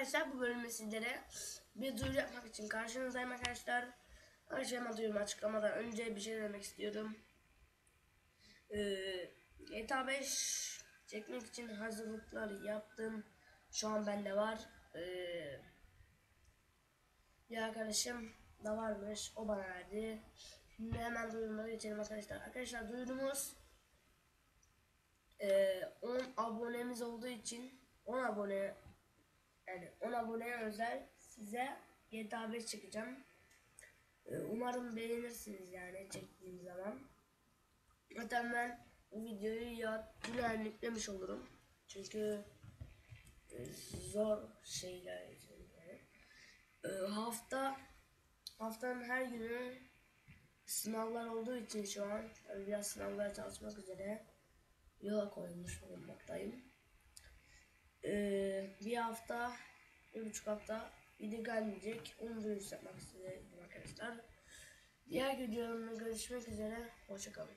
arkadaşlar bu bölümde sizlere bir duyuru yapmak için karşınızdayım arkadaşlar. Arkadaşlar duyurumu açıklamadan önce bir şey demek istiyorum. Ee, GTA 5 çekmek için hazırlıklar yaptım. Şu an bende var. Ee, bir arkadaşım da varmış. O bana verdi. Şimdi hemen duyurumlara geçelim arkadaşlar. Arkadaşlar duyurumuz ee, 10 abonemiz olduğu için 10 abone yani 10 aboneye özel size GTA 5 çekeceğim. Ee, umarım beğenirsiniz yani çektiğim zaman. Zaten ben bu videoyu ya dün yüklemiş olurum. Çünkü e, zor şeyler için. Ee, hafta haftanın her günü sınavlar olduğu için şu an biraz sınavlara çalışmak üzere yola koyulmuş bulunmaktayım. Hafta, bir buçuk hafta video gelmeyecek. Onu duyurusu yapmak istedim arkadaşlar. Diğer videolarımda görüşmek üzere. Hoşçakalın.